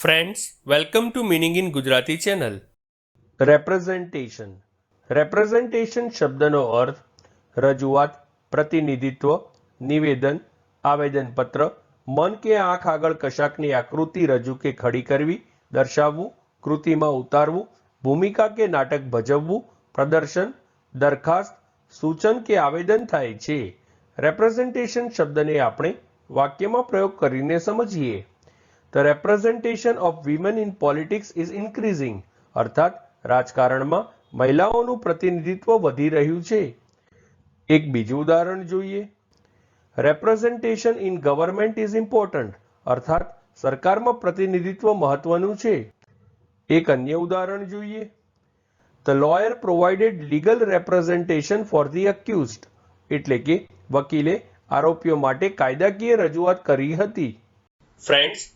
Friends welcome to meaning in Gujarati channel representation representation શબ્દનો અર્થ રજૂઆત, પ્રતિનિધિત્વ, નિવેદન, આવેદનપત્ર, મન કે આંખ આગળ કશાકની આકૃતિ રજૂ કે ખડી કરવી, દર્શાવવું, કૃતિમાં ઉતારવું, ભૂમિકા કે નાટક ભજવવું, પ્રદર્શન, દરખાસ્ત, સૂચન કે આવેદન થાય છે. રેપ્રેઝન્ટેશન શબ્દને આપણે વાક્યમાં પ્રયોગ કરીને સમજીએ. The representation of women in politics is increasing અર્થાત, રાજકારણમાં મહિલાઓનું પ્રતિનિધિત્વ વધી રહ્યું છે. એક બીજું ઉદાહરણ જોઈએ. Representation in government is important અર્થાત, સરકારમાં પ્રતિનિધિત્વ મહત્વનું છે. એક અન્ય ઉદાહરણ જોઈએ. The lawyer provided legal representation for the accused એટલે કે, વકીલે આરોપીઓ માટે કાયદાકીય રજૂઆત કરી હતી. ફ્રેન્ડ્સ